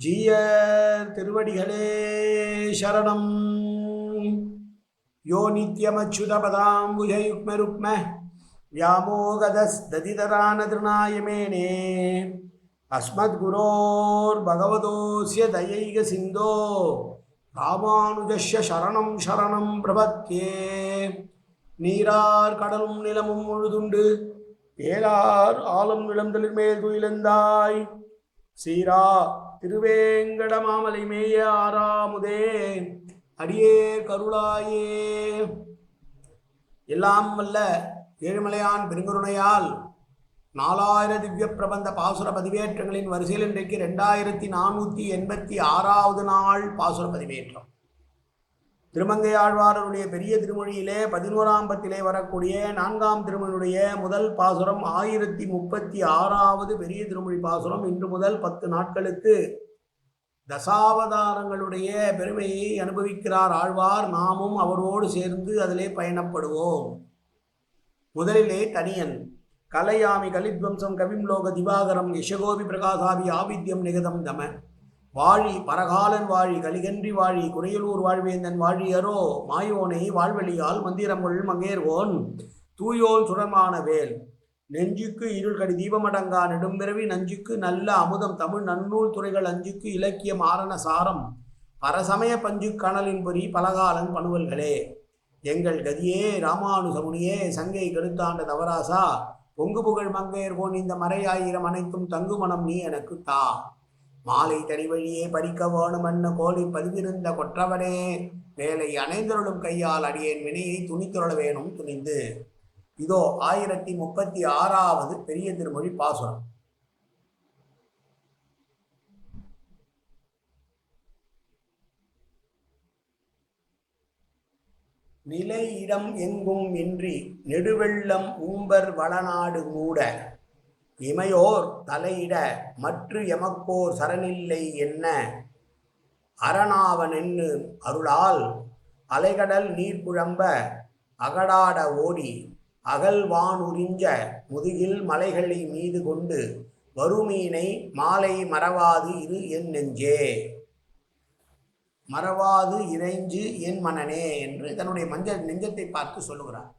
ஜீயர் திருவடிகளே சரணம் யோ நித்யமச்சுதபதாம்புஜயுக்மருக்ம व्यामोगदस्तदितरानतृणायमेने अस्मद्गुरोर्भगवतोऽस्य दयैकसिन्धो ராமானுஜஸ்ய சரணம் சரணம் பிரபத்யே நீரார் கடலும் நிலமும் முழுதுண்டு ஏலார் ஆளும் நிலந்தலின் மேல் துயிலந்தாய் சீரா திருவேங்கடமாமலை மேய ஆறாமுதே. அடியே கருளாயே. எல்லாம் வல்ல ஏழுமலையான் பெருங்கருணையால் நாலாயிர திவ்ய பிரபந்த பாசுர பதிவேற்றங்களின் வரிசையில் இன்றைக்கு ரெண்டாயிரத்தி நானூற்றி எண்பத்தி ஆறாவது நாள் பாசுர பதிவேற்றம். திருமங்கையாழ்வாரனுடைய பெரிய திருமொழியிலே பதினோராம் பத்திலே வரக்கூடிய நான்காம் திருமணியுடைய முதல் பாசுரம் ஆயிரத்தி முப்பத்தி ஆறாவது பெரிய திருமொழி பாசுரம் இன்று முதல் பத்து நாட்களுக்கு தசாவதாரங்களுடைய பெருமையை அனுபவிக்கிறார் ஆழ்வார். நாமும் அவரோடு சேர்ந்து அதிலே பயணப்படுவோம். முதலிலே தனியன் கலையாமி கலித்வம்சம் கவிம்லோக திவாகரம் யசகோபி பிரகாசாபி ஆவித்யம் நிகதம் தம. வாழி பரகாலன் வாழி கலிகன்றி வாழி குறையலூர் வாழ்வேந்தன் வாழியரோ மாயோனை வாழ்வெளியால் மந்திரமுள் மங்கேர்வோன். தூயோன் சுரமான வேல். நெஞ்சுக்கு இருள் கடி தீபமடங்கா நெடும்பிறவி நஞ்சுக்கு நல்ல அமுதம் தமிழ் நன்னூல் துறைகள் அஞ்சுக்கு இலக்கியம் ஆரண சாரம். பரசமய பஞ்சு கணலின் பொறி பலகாலன் பணுவல்களே. எங்கள் கதியே ராமானுசமுனியே சங்கை கருத்தாண்ட தவராசா. பொங்கு புகழ் மங்கையர் போன் இந்த மறையாயிரம் அனைத்தும் தங்குமணம் நீ எனக்கு தா. மாலை தனி வழியே பறிக்க வேணும் என்ன கோழி பதிவிருந்த கொற்றவனே. வேலை அணைந்தருளும் கையால் அடியேன் வினையை துணித்துரள வேணும் துணிந்து. இதோ ஆயிரத்தி முப்பத்தி ஆறாவது பெரிய திருமொழி பாசுரம். நிலை இடம் எங்கும் இன்றி நெடுவெள்ளம் ஊம்பர் வளநாடு மூட. இமையோர் தலையிட மற்று எமக்கோர் சரணில்லை என்ன? அரணாவனென்னு அருளால் அலைகடல் நீர் புழம்ப அகடாட ஓடி அகல்வானுரிஞ்ச முதுகில் மலைகளை மீது கொண்டு வறுமீனை மாலை மறவாது இரு என் நெஞ்சே. மறவாது இறைஞ்சு என் மனனே என்று தன்னுடைய மஞ்சள் நெஞ்சத்தை பார்த்து சொல்லுகிறார்.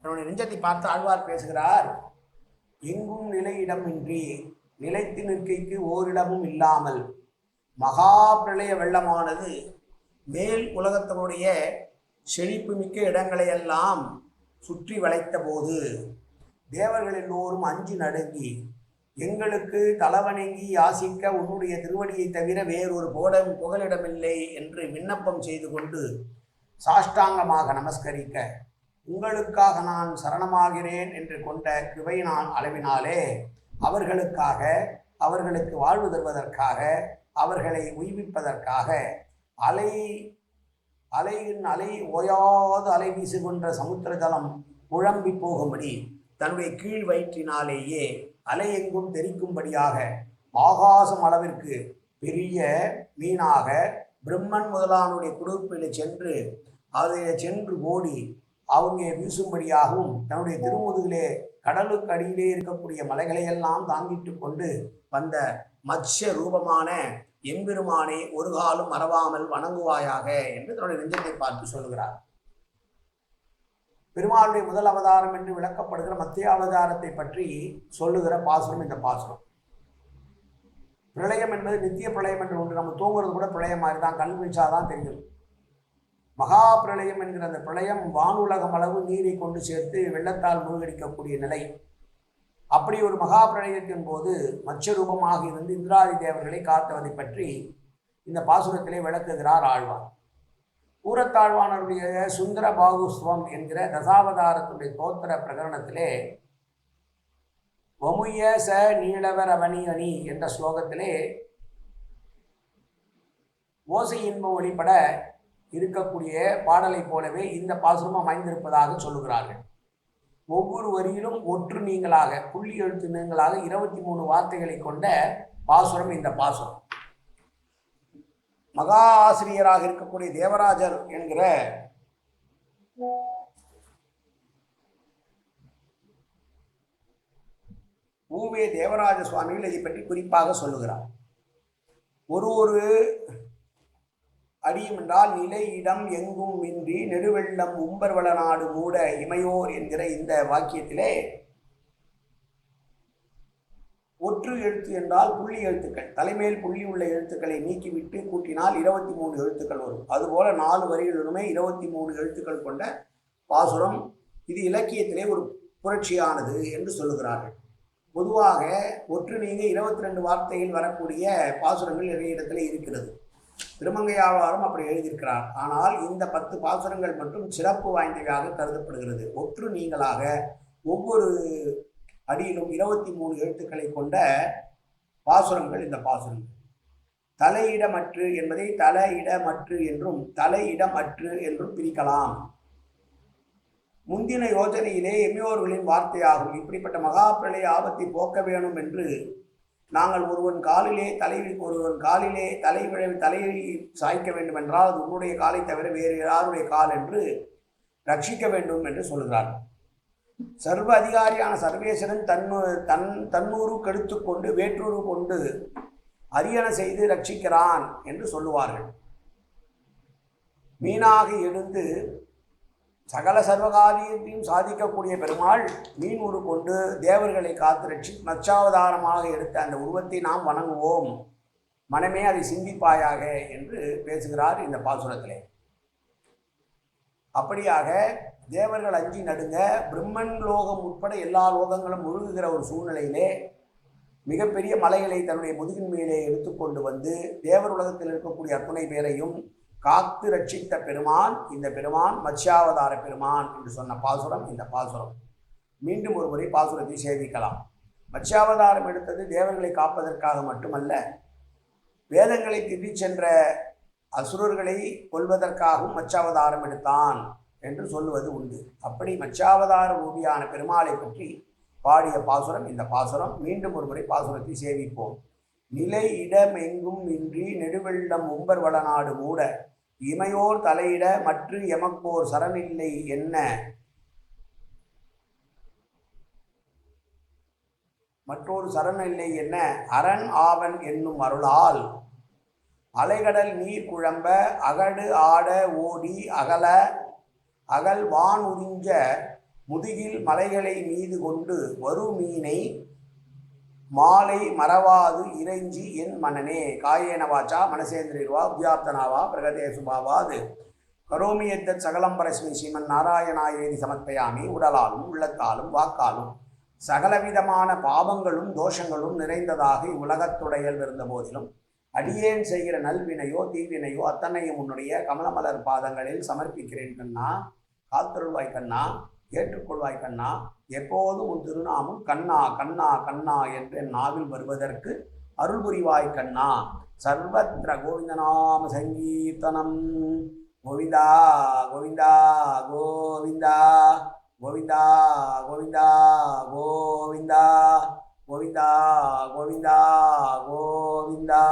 தன்னுடைய நெஞ்சத்தை பார்த்து ஆழ்வார் பேசுகிறார். எங்கும் நிலையிடமின்றி நிலைத்து நிற்கைக்கு ஓரிடமும் இல்லாமல் மகா பிரளய வெள்ளமானது மேல் உலகத்தினுடைய செழிப்பு மிக்க இடங்களையெல்லாம் சுற்றி வளைத்த போது தேவர்கள் எல்லோரும் அஞ்சு நடுங்கி எங்களுக்கு தலவணங்கி யாசிக்க உன்னுடைய திருவடியை தவிர வேறொரு புகடம் புகலிடமில்லை என்று விண்ணப்பம் செய்து கொண்டு சாஷ்டாங்கமாக நமஸ்கரிக்க உங்களுக்காக நான் சரணமாகிறேன் என்று கொண்ட கிருபையினான் அளவினாலே அவர்களுக்காக அவர்களுக்கு வாழ்வு தருவதற்காக அவர்களை உய்விப்பதற்காக அலை அலையின் அலை ஓயாது அலை வீசுகின்ற சமுத்திர ஜலம் குழம்பி போகும்படி தன்னுடைய கீழ் வயிற்றினாலேயே அலை எங்கும் தெரிக்கும்படியாக ஆகாசம் அளவிற்கு பெரிய மீனாக பிரம்மன் முதலானுடைய குடுப்பில் சென்று அதில் சென்று ஓடி அவங்க வீசும்படியாகவும் தன்னுடைய திருமுதுகிலே கடலுக்கு அடியிலே இருக்கக்கூடிய மலைகளையெல்லாம் தாங்கிட்டு கொண்டு வந்த மத்ய ரூபமான எம்பெருமானை ஒரு காலம் மறவாமல் வணங்குவாயாக என்று தன்னுடைய நெஞ்சத்தை பார்த்து சொல்லுகிறார். பெருமாளுடைய முதல் அவதாரம் என்று விளக்கப்படுகிற மத்திய அவதாரத்தை பற்றி சொல்லுகிற பாசுரம் இந்த பாசுரம். பிரளயம் என்பது நித்திய பிரளயம் என்று ஒன்று. நம்ம தூங்குறது கூட பிரளயம் மாதிரி தான் கண் விழிச்சாதான் தெரியும். மகா பிரளயம் என்கிற அந்த பிரளயம் வானுலகம் அளவு நீரை கொண்டு சேர்த்து வெள்ளத்தால் மூழ்கடிக்கக்கூடிய நிலை. அப்படி ஒரு மகா பிரளயத்தின் போது மச்சரூபமாக இருந்து இந்திராதி தேவர்களை காத்தவதை பற்றி இந்த பாசுரத்திலே விளக்குகிறார் ஆழ்வார். கூரத்தாழ்வானருடைய சுந்தர பாகுஸ்வம் என்கிற தசாவதாரத்துடைய தோத்திர பிரகரணத்திலே வமுய ச நீளவர் அவனி அணி என்ற ஸ்லோகத்திலே ஓசை இன்பம் ஒளிப்பட இருக்கக்கூடிய பாடலைப் போலவே இந்த பாசுரமும் அமைந்திருப்பதாக சொல்லுகிறார்கள். ஒவ்வொரு வரியிலும் ஒற்று நீங்களாக புள்ளி எழுத்து நீங்களாக இருபத்தி மூணு வார்த்தைகளை கொண்ட பாசுரம் இந்த பாசுரம். மகா ஆசிரியராக இருக்கக்கூடிய தேவராஜர் என்கிற ஊவே தேவராஜ சுவாமிகள் இதை பற்றி குறிப்பாக சொல்லுகிறார். ஒரு ஒரு அடியும் என்றால் நிலை இடம் எங்கும் இன்றி நெடுவெள்ளம் உம்பர்வள நாடு மூட இமையோர் என்கிற இந்த வாக்கியத்திலே ஒற்று எழுத்து என்றால் புள்ளி எழுத்துக்கள். தலைமையில் புள்ளி உள்ள எழுத்துக்களை நீக்கிவிட்டு கூட்டினால் இருபத்தி மூணு எழுத்துக்கள் வரும். அதுபோல நாலு வரிகளிலுமே இருபத்தி மூணு எழுத்துக்கள் கொண்ட பாசுரம் இது இலக்கியத்திலே ஒரு புரட்சியானது என்று சொல்லுகிறார்கள். பொதுவாக ஒற்று நீங்க இருபத்தி ரெண்டு வார்த்தையில் வரக்கூடிய பாசுரங்கள் நிறைய இடத்துல இருக்கிறது. திருமங்கையாழ்வாரும் அப்படி எழுதியிருக்கிறார். ஆனால் இந்த பத்து பாசுரங்கள் மட்டும் சிறப்பு வாய்ந்தவையாக கருதப்படுகிறது. ஒற்று நீங்களாக ஒவ்வொரு அடியிலும் இருபத்தி மூணு எழுத்துக்களை கொண்ட பாசுரங்கள் இந்த பாசுரங்கள். தலையிடமற்று என்பதை தலையிடமற்று என்றும் தலையிடமற்று என்றும் பிரிக்கலாம். முந்தின யோஜனையிலே எம்மியோர்களின் வார்த்தையாகும். இப்படிப்பட்ட மகாபிரளய ஆபத்தை போக்க வேணும் என்று நாங்கள் ஒருவன் காலிலே தலை ஒருவன் காலிலே தலை தலையை சாய்க்க வேண்டும் என்றால் அது உன்னுடைய காலை தவிர வேறு யாருடைய கால் என்று ரட்சிக்க வேண்டும் என்று சொல்கிறார். சர்வ அதிகாரியான சர்வேஸ்வரன் தன்னு தன் தன்னூறு கெடுத்து கொண்டு வேற்றூறு கொண்டு அரியணை செய்து ரட்சிக்கிறான் என்று சொல்லுவார்கள். மீனாக எழுந்து சகல சர்வகாரியத்தையும் சாதிக்கக்கூடிய பெருமாள் மீன் உரு கொண்டு தேவர்களை காத்து ரட்சி நச்சாவதாரமாக எடுத்த அந்த உருவத்தை நாம் வணங்குவோம். மனமே அதை சிந்திப்பாயாக என்று பேசுகிறார் இந்த பாசுரத்திலே. அப்படியாக தேவர்கள் அஞ்சி நடுங்க பிரம்மன் லோகம் உட்பட எல்லா லோகங்களும் முழுகுகிற ஒரு சூழ்நிலையிலே மிகப்பெரிய மலைகளை தன்னுடைய முதுகின் மேலே எடுத்துக்கொண்டு வந்து தேவர் உலகத்தில் இருக்கக்கூடிய அத்துணை பேரையும் காத்து ரட்சித்த பெருமான் இந்த பெருமான் மத்ஸ்யாவதார பெருமான் என்று சொன்ன பாசுரம் இந்த பாசுரம். மீண்டும் ஒரு முறை பாசுரத்தை சேவிக்கலாம். மத்ஸ்யாவதாரம் எடுத்தது தேவர்களை காப்பதற்காக மட்டுமல்ல வேதங்களை திட்டி சென்ற அசுரர்களை கொல்வதற்காகவும் மச்சாவதாரம் எடுத்தான் என்று சொல்லுவது உண்டு. அப்படி மச்சாவதார ரூபியான பெருமாளை பற்றி பாடிய பாசுரம் இந்த பாசுரம். மீண்டும் ஒரு முறை பாசுரத்தை சேவிப்போம். நிலை இடமெங்கும் இன்றி நெடுவெள்ளம் உம்பர் வளநாடு மூட இமையோர் தலையிட மற்ற எமக்கோர் சரணில்லை என்ன? மற்றொரு சரணில்லை என்ன? அரண் ஆவன் என்னும் அருளால். அலைகடல் நீர் குழம்ப அகடு ஆட ஓடி அகல அகல் வான் உறிஞ்ச முதுகில் மலைகளை மீது கொண்டு வரு மீனை மாலை மறவாது இறைஞ்சி என் மனனே காயேன வாச்சா மனசேந்திரிர்வா உத்யாப்தனாவா பிரகதே சுபாவாது கரோமி எத்தத் சகலம் பரஸ்மி ஸ்ரீமன் நாராயணாயேதி சமர்ப்பயாமி உடலாலும் உள்ளத்தாலும் வாக்காலும் சகலவிதமான பாவங்களும் தோஷங்களும் நிறைந்ததாக இவ்வுலகத்துடையல் இருந்த போதிலும் அடியேன் செய்கிற நல்வினையோ தீவினையோ அத்தனையும் உன்னுடைய கமலமலர் பாதங்களில் சமர்ப்பிக்கிறேன் கண்ணா. காத்தருள்வாய் கண்ணா. ஏற்றுக்கொள்வாய் கண்ணா. எப்போதும் உன் திருநாமம் கண்ணா கண்ணா கண்ணா என்று நாவில் வருவதற்கு அருள் புரிவாய் கண்ணா. சர்வத்திர கோவிந்தநாம சங்கீர்த்தனம். கோவிந்தா கோவிந்தா கோவிந்தா கோவிந்தா கோவிந்தா கோவிந்தா கோவிந்தா கோவிந்தா கோவிந்தா.